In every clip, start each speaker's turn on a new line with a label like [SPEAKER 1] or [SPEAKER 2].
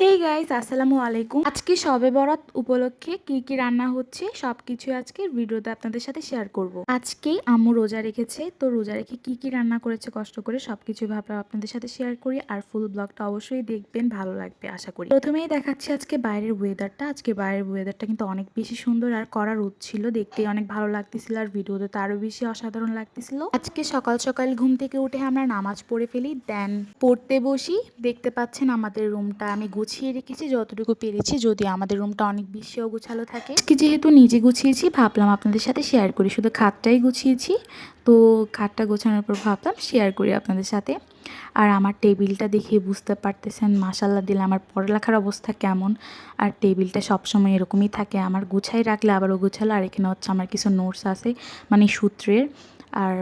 [SPEAKER 1] え、গাইস আসসালামু আলাইকুম। আজকে সবে বরাত উপলক্ষে কি কি রান্না হচ্ছে সবকিছু আজকে ভিডিওতে আপনাদের সাথে শেয়ার করব। আজকে আম্মু রোজা রেখেছে, তো রোজা রেখে কি কি রান্না করেছে, কষ্ট করে সবকিছু ভাবলাম আপনাদের সাথে শেয়ার করি, আর ফুল ব্লগটা অবশ্যই দেখবেন, ভালো লাগবে, আশা করি। প্রথমেই দেখাচ্ছি আজকে বাইরের ওয়েদারটা আজকে বাইরের ওয়েদারটা কিন্তু অনেক বেশি সুন্দর আর করা রোদ ছিল দেখতে অনেক ভালো লাগতেছিল, আর ভিডিওতে তো আরও বেশি অসাধারণ লাগতেছিল। আজকে সকাল সকাল ঘুম থেকে উঠে আমরা নামাজ পড়ে ফেলি দেন পড়তে বসি, দেখতে পাচ্ছেন আমাদের রুমটা আমি গুছিয়ে রেখেছি, যতটুকু পেরেছি, যদি আমাদের রুমটা অনেক বেশি অগোছালো থাকে। যেহেতু নিজে গুছিয়েছি, ভাবলাম আপনাদের সাথে শেয়ার করি। শুধু খাটটাই গুছিয়েছি, তো খাটটা গোছানোর পর ভাবলাম শেয়ার করি আপনাদের সাথে। আর আমার টেবিলটা দেখে বুঝতে পারতেছেন মাসাল্লা দিলে আমার পড়ালেখার অবস্থা কেমন। আর টেবিলটা সবসময় এরকমই থাকে, আমার গুছাই রাখলে আবার ও গুছালো, আর এখানে হচ্ছে আমার কিছু নোটস আছে মানে সূত্রের। আর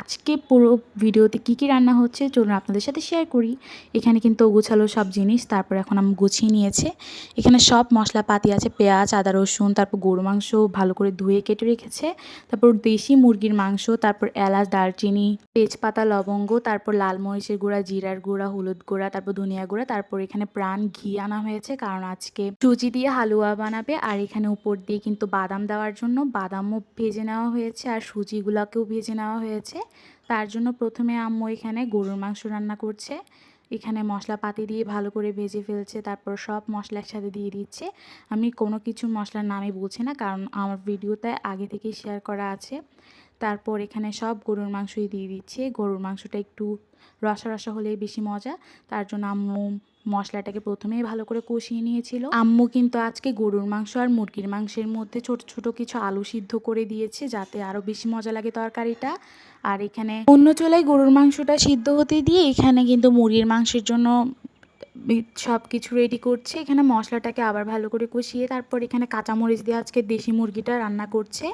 [SPEAKER 1] আজকে পুরো ভিডিওতে কি কি রান্না হচ্ছে চলুন আপনাদের সাথে শেয়ার করি। এখানে কিন্তু গোছালো সব জিনিস, তারপর এখন আমি গুছিয়ে নিয়েছে। এখানে সব মশলাপাতি আছে, পেঁয়াজ, আদা, রসুন, তারপর গরু মাংস ভালো করে ধুয়ে কেটে রেখেছে। তারপর দেশি মুরগির মাংস, তারপর এলাচ, দারচিনি, তেজপাতা, লবঙ্গ, তারপর লাল মরিচের গুঁড়া, জিরার গুঁড়া, হলুদ গুঁড়া, তারপর ধনিয়া গুঁড়া, তারপর এখানে প্রাণ ঘি আনা হয়েছে কারণ আজকে সুজি দিয়ে হালুয়া বানাবে। আর এখানে উপর দিয়ে কিন্তু বাদাম দেওয়ার জন্য বাদামও ভেজে নেওয়া হয়েছে আর সুজিগুলোকেও ভেজে নেওয়া হয়েছে। তার জন্য প্রথমে আম্মু এখানে গরুর মাংস রান্না করছে। এখানে মশলাপাতি দিয়ে ভালো করে ভেজে ফেলছে, তারপর সব মশলা একসাথে দিয়ে দিচ্ছে। আমি কোনো কিছু মশলার নামে বলছি না, কারণ আমার ভিডিওতে আগে থেকেই শেয়ার করা আছে। তারপর এখানে সব গরুর মাংসই দিয়ে দিচ্ছে। গরুর মাংসটা একটু রসা রসা হলেই বেশি মজা। তার জন্য আম্মু মশলাটাকে প্রথমেই ভালো করে কষিয়ে নিয়েছিল। আম্মু কিন্তু আজকে গরুর মাংস আর মুরগির মাংসের মধ্যে ছোট ছোট কিছু আলু সিদ্ধ করে দিয়েছে, যাতে আরও বেশি মজা লাগে তরকারিটা। আর এখানে অন্য চুলায় গরুর মাংসটা সিদ্ধ হতে দিয়ে এখানে কিন্তু মুরগির মাংসের জন্য সব কিছু রেডি করছে। এখানে মশলাটাকে আবার ভালো করে কষিয়ে তারপর এখানে কাঁচামরিচ দিয়ে আজকে দেশি মুরগিটা রান্না করছে।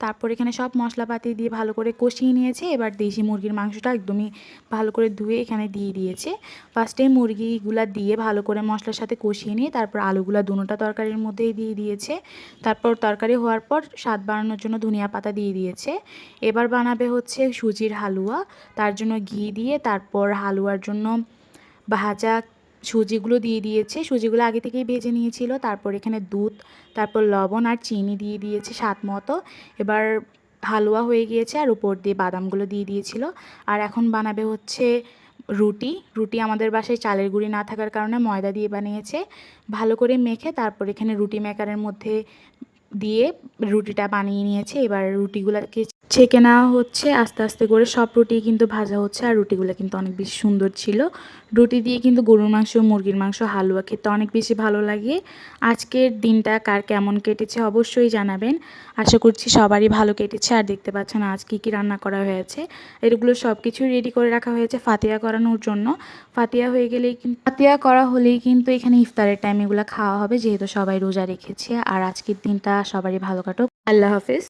[SPEAKER 1] তারপর এখানে সব মশলাপাতি দিয়ে ভালো করে কষিয়ে নিয়েছে। এবার দেশি মুরগির মাংসটা একদমই ভালো করে ধুয়ে এখানে দিয়ে দিয়েছে। ফার্স্টে মুরগিগুলা দিয়ে ভালো করে মশলার সাথে কষিয়ে নিয়ে তারপর আলুগুলা দুটোটা তরকারির মধ্যেই দিয়ে দিয়েছে। তারপর তরকারি হওয়ার পর স্বাদ বাড়ানোর জন্য ধনিয়া পাতা দিয়ে দিয়েছে। এবার বানাবে হচ্ছে সুজির হালুয়া। তার জন্য ঘি দিয়ে তারপর হালুয়ার জন্য ভাজা সুজিগুলো দিয়ে দিয়েছে। সুজিগুলো আগে থেকেই ভেজে নিয়েছিল। তারপর এখানে দুধ, তারপর লবণ আর চিনি দিয়ে দিয়েছে স্বাদ মতো। এবার হালুয়া হয়ে গিয়েছে আর উপর দিয়ে বাদামগুলো দিয়ে দিয়েছিল। আর এখন বানাবে হচ্ছে রুটি। রুটি আমাদের বাসায় চালের গুঁড়ি না থাকার কারণে ময়দা দিয়ে বানিয়েছে। ভালো করে মেখে তারপর এখানে রুটি মেকারের মধ্যে দিয়ে রুটিটা বানিয়ে নিয়েছে। এবার রুটিগুলোকে ছেঁকে নেওয়া হচ্ছে, আস্তে আস্তে করে সব রুটি কিন্তু ভাজা হচ্ছে আর রুটিগুলো কিন্তু অনেক বেশি সুন্দর ছিল। রুটি দিয়ে কিন্তু গরুর মাংস, মুরগির মাংস, হালুয়া খেতে অনেক বেশি ভালো লাগে। আজকের দিনটা কার কেমন কেটেছে অবশ্যই জানাবেন। আশা করছি সবারই ভালো কেটেছে আর দেখতে পাচ্ছেন আজ কী কী রান্না করা হয়েছে। এগুলো সব কিছুই রেডি করে রাখা হয়েছে ফাতিয়া করানোর জন্য। ফাতিয়া হয়ে গেলেই কিন্তু ফাতিয়া করা হলেই কিন্তু এখানে ইফতারের টাইম এগুলো খাওয়া হবে, যেহেতু সবাই রোজা রেখেছে। আর আজকের দিনটা সবারই ভালো কাটুক। আল্লাহ হাফিজ।